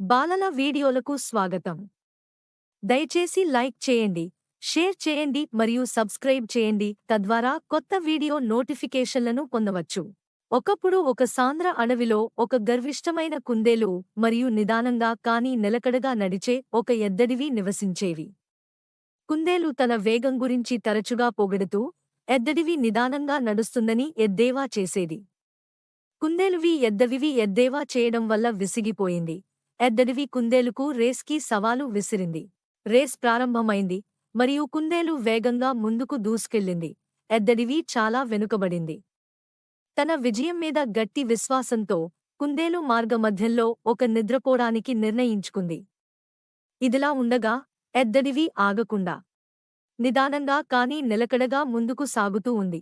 బాలల వీడియోలకు స్వాగతం. దయచేసి లైక్ చేయండి షేర్ చేయండి మరియు సబ్స్క్రైబ్ చేయండి తద్వారా కొత్త వీడియో నోటిఫికేషన్లను పొందవచ్చు. ఒకప్పుడు ఒక సాంద్ర అడవిలో ఒక గర్విష్టమైన కుందేలు మరియు నిదానంగా కానీ నిలకడగా నడిచే ఒక ఎద్దడివి నివసించేవి. కుందేలు తన వేగం గురించి తరచుగా పొగడుతూ ఎద్దడివి నిదానంగా నడుస్తుందని ఎద్దేవా చేసేది. కుందేలువి ఎద్దవివి ఎద్దేవా చేయడం వల్ల విసిగిపోయింది. ఎద్దడివి కుందేలుకు రేస్కి సవాలు విసిరింది. రేస్ ప్రారంభమైంది మరియు కుందేలు వేగంగా ముందుకు దూసుకెళ్ళింది. ఎద్దడివి చాలా వెనుకబడింది. తన విజయం మీద గట్టి విశ్వాసంతో కుందేలు మార్గమధ్యంలో ఒక నిద్రపోడానికి నిర్ణయించుకుంది. ఇదిలా ఉండగా ఎద్దడివి ఆగకుండా నిదానంగా కానీ నిలకడగా ముందుకు సాగుతూ ఉంది.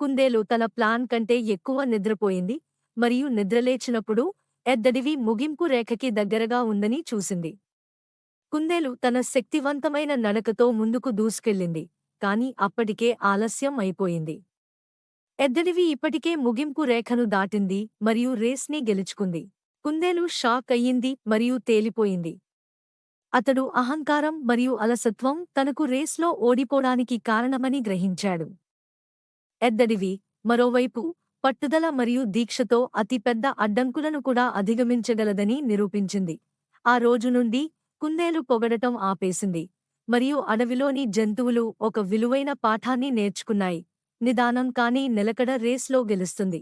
కుందేలు తన ప్లాన్ కంటే ఎక్కువ నిద్రపోయింది మరియు నిద్రలేచినప్పుడు ఎద్దడివి ముగింపు రేఖకి దగ్గరగా ఉందని చూసింది. కుందేలు తన శక్తివంతమైన నడకతో ముందుకు దూసుకెళ్ళింది కాని అప్పటికే ఆలస్యం అయిపోయింది. ఎద్దడివి ఇప్పటికే ముగింపు రేఖను దాటింది మరియు రేస్ని గెలుచుకుంది. కుందేలు షాక్ అయ్యింది మరియు తేలిపోయింది. అతడు అహంకారం మరియు అలసత్వం తనకు రేస్లో ఓడిపోడానికి కారణమని గ్రహించాడు. ఎద్దడివి మరోవైపు పట్టుదల మరియు దీక్షతో అతిపెద్ద అడ్డంకులను కూడా అధిగమించగలదని నిరూపించింది. ఆ రోజు నుండి కుందేలు పొగడటం ఆపేసింది. మరియు అడవిలోని జంతువులు ఒక విలువైన పాఠాన్ని నేర్చుకున్నాయి. నిదానం కానీ నిలకడ రేస్లో గెలుస్తుంది.